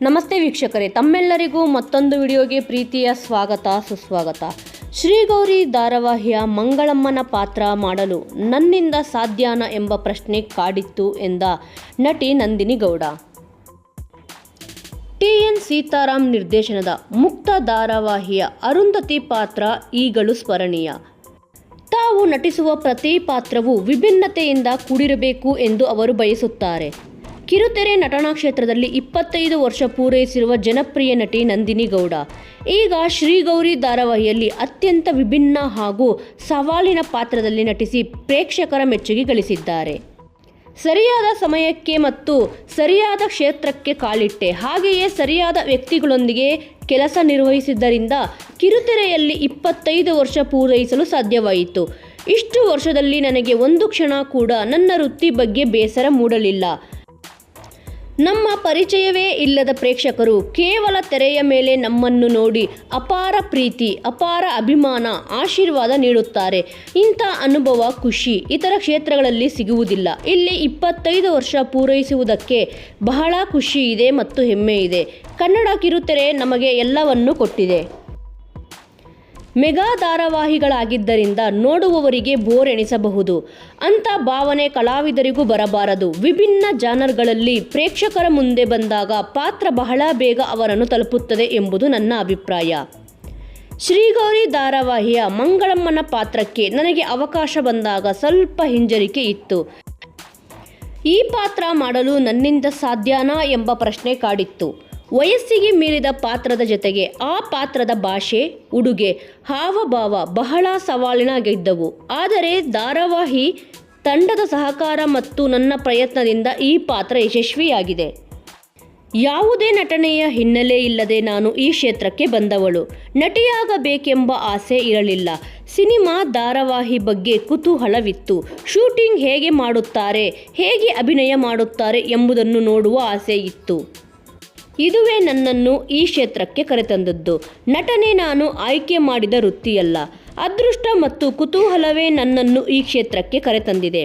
ನಮಸ್ತೆ ವೀಕ್ಷಕರೇ, ತಮ್ಮೆಲ್ಲರಿಗೂ ಮತ್ತೊಂದು ವಿಡಿಯೋಗೆ ಪ್ರೀತಿಯ ಸ್ವಾಗತ, ಸುಸ್ವಾಗತ. ಶ್ರೀಗೌರಿ ಧಾರಾವಾಹಿಯ ಮಂಗಳಮ್ಮನ ಪಾತ್ರ ಮಾಡಲು ನನ್ನಿಂದ ಸಾಧ್ಯನ ಎಂಬ ಪ್ರಶ್ನೆ ಕಾಡಿತ್ತು ಎಂದ ನಟಿ ನಂದಿನಿ ಗೌಡ. ಟಿ ಎನ್ ಸೀತಾರಾಮ್ ನಿರ್ದೇಶನದ ಮುಕ್ತ ಧಾರಾವಾಹಿಯ ಅರುಂಧತಿ ಪಾತ್ರ ಈಗಲೂ ಸ್ಮರಣೀಯ. ತಾವು ನಟಿಸುವ ಪ್ರತಿ ಪಾತ್ರವು ವಿಭಿನ್ನತೆಯಿಂದ ಕೂಡಿರಬೇಕು ಎಂದು ಅವರು ಬಯಸುತ್ತಾರೆ. ಕಿರುತೆರೆ ನಟನಾ ಕ್ಷೇತ್ರದಲ್ಲಿ ಇಪ್ಪತ್ತೈದು ವರ್ಷ ಪೂರೈಸಿರುವ ಜನಪ್ರಿಯ ನಟಿ ನಂದಿನಿ ಗೌಡ. ಈಗ ಶ್ರೀಗೌರಿ ಧಾರಾವಾಹಿಯಲ್ಲಿ ಅತ್ಯಂತ ವಿಭಿನ್ನ ಹಾಗೂ ಸವಾಲಿನ ಪಾತ್ರದಲ್ಲಿ ನಟಿಸಿ ಪ್ರೇಕ್ಷಕರ ಮೆಚ್ಚುಗೆ ಗಳಿಸಿದ್ದಾರೆ. ಸರಿಯಾದ ಸಮಯಕ್ಕೆ ಮತ್ತು ಸರಿಯಾದ ಕ್ಷೇತ್ರಕ್ಕೆ ಕಾಲಿಟ್ಟೆ. ಹಾಗೆಯೇ ಸರಿಯಾದ ವ್ಯಕ್ತಿಗಳೊಂದಿಗೆ ಕೆಲಸ ನಿರ್ವಹಿಸಿದ್ದರಿಂದ ಕಿರುತೆರೆಯಲ್ಲಿ ಇಪ್ಪತ್ತೈದು ವರ್ಷ ಪೂರೈಸಲು ಸಾಧ್ಯವಾಯಿತು. ಇಷ್ಟು ವರ್ಷದಲ್ಲಿ ನನಗೆ ಒಂದು ಕ್ಷಣ ಕೂಡ ನನ್ನ ವೃತ್ತಿ ಬಗ್ಗೆ ಬೇಸರ ಮೂಡಲಿಲ್ಲ. ನಮ್ಮ ಪರಿಚಯವೇ ಇಲ್ಲದ ಪ್ರೇಕ್ಷಕರು ಕೇವಲ ತೆರೆಯ ಮೇಲೆ ನಮ್ಮನ್ನು ನೋಡಿ ಅಪಾರ ಪ್ರೀತಿ, ಅಪಾರ ಅಭಿಮಾನ, ಆಶೀರ್ವಾದ ನೀಡುತ್ತಾರೆ. ಇಂಥ ಅನುಭವ, ಖುಷಿ ಇತರ ಕ್ಷೇತ್ರಗಳಲ್ಲಿ ಸಿಗುವುದಿಲ್ಲ. ಇಲ್ಲಿ ಇಪ್ಪತ್ತೈದು ವರ್ಷ ಪೂರೈಸುವುದಕ್ಕೆ ಬಹಳ ಖುಷಿ ಇದೆ ಮತ್ತು ಹೆಮ್ಮೆ ಇದೆ. ಕನ್ನಡ ಕಿರುತೆರೆ ನಮಗೆ ಎಲ್ಲವನ್ನೂ ಕೊಟ್ಟಿದೆ. ಮೆಗಾ ಧಾರಾವಾಹಿಗಳಾಗಿದ್ದರಿಂದ ನೋಡುವವರಿಗೆ ಬೋರ್ ಎಣಿಸಬಹುದು ಅಂಥ ಭಾವನೆ ಕಲಾವಿದರಿಗೂ ಬರಬಾರದು. ವಿಭಿನ್ನ ಜಾನರ್ಗಳಲ್ಲಿ ಪ್ರೇಕ್ಷಕರ ಮುಂದೆ ಬಂದಾಗ ಪಾತ್ರ ಬಹಳ ಬೇಗ ಅವರನ್ನು ತಲುಪುತ್ತದೆ ಎಂಬುದು ನನ್ನ ಅಭಿಪ್ರಾಯ. ಶ್ರೀಗೌರಿ ಧಾರಾವಾಹಿಯ ಮಂಗಳಮ್ಮನ ಪಾತ್ರಕ್ಕೆ ನನಗೆ ಅವಕಾಶ ಬಂದಾಗ ಸ್ವಲ್ಪ ಹಿಂಜರಿಕೆ ಇತ್ತು. ಈ ಪಾತ್ರ ಮಾಡಲು ನನ್ನಿಂದ ಸಾಧ್ಯನಾ ಎಂಬ ಪ್ರಶ್ನೆ ಕಾಡಿತ್ತು. ವಯಸ್ಸಿಗೆ ಮೀರಿದ ಪಾತ್ರದ ಜೊತೆಗೆ ಆ ಪಾತ್ರದ ಭಾಷೆ, ಉಡುಗೆ, ಹಾವಭಾವ ಬಹಳ ಸವಾಲಿನಾಗಿದ್ದವು. ಆದರೆ ಧಾರಾವಾಹಿ ತಂಡದ ಸಹಕಾರ ಮತ್ತು ನನ್ನ ಪ್ರಯತ್ನದಿಂದ ಈ ಪಾತ್ರ ಯಶಸ್ವಿಯಾಗಿದೆ. ಯಾವುದೇ ನಟನೆಯ ಹಿನ್ನೆಲೆ ಇಲ್ಲದೆ ನಾನು ಈ ಕ್ಷೇತ್ರಕ್ಕೆ ಬಂದವಳು. ನಟಿಯಾಗಬೇಕೆಂಬ ಆಸೆ ಇರಲಿಲ್ಲ. ಸಿನಿಮಾ ಧಾರಾವಾಹಿ ಬಗ್ಗೆ ಕುತೂಹಲವಿತ್ತು. ಶೂಟಿಂಗ್ ಹೇಗೆ ಮಾಡುತ್ತಾರೆ, ಹೇಗೆ ಅಭಿನಯ ಮಾಡುತ್ತಾರೆ ಎಂಬುದನ್ನು ನೋಡುವ ಆಸೆ ಇತ್ತು. ಇದುವೇ ನನ್ನನ್ನು ಈ ಕ್ಷೇತ್ರಕ್ಕೆ ಕರೆತಂದದ್ದು. ನಟನೆ ನಾನು ಆಯ್ಕೆ ಮಾಡಿದ ವೃತ್ತಿಯಲ್ಲ. ಅದೃಷ್ಟ ಮತ್ತು ಕುತೂಹಲವೇ ನನ್ನನ್ನು ಈ ಕ್ಷೇತ್ರಕ್ಕೆ ಕರೆತಂದಿದೆ.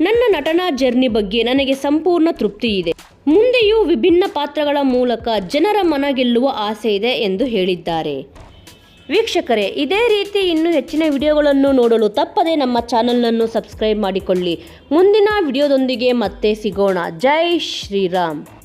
ನನ್ನ ನಟನಾ ಜರ್ನಿ ಬಗ್ಗೆ ನನಗೆ ಸಂಪೂರ್ಣ ತೃಪ್ತಿ ಇದೆ ಮುಂದೆಯೂ ವಿಭಿನ್ನ ಪಾತ್ರಗಳ ಮೂಲಕ ಜನರ ಮನ ಗೆಲ್ಲುವ ಆಸೆ ಇದೆ ಎಂದು ಹೇಳಿದ್ದಾರೆ. ವೀಕ್ಷಕರೇ, ಇದೇ ರೀತಿ ಇನ್ನೂ ಹೆಚ್ಚಿನ ವಿಡಿಯೋಗಳನ್ನು ನೋಡಲು ತಪ್ಪದೆ ನಮ್ಮ ಚಾನಲನ್ನು ಸಬ್ಸ್ಕ್ರೈಬ್ ಮಾಡಿಕೊಳ್ಳಿ. ಮುಂದಿನ ವಿಡಿಯೋದೊಂದಿಗೆ ಮತ್ತೆ ಸಿಗೋಣ. ಜೈ ಶ್ರೀರಾಮ್.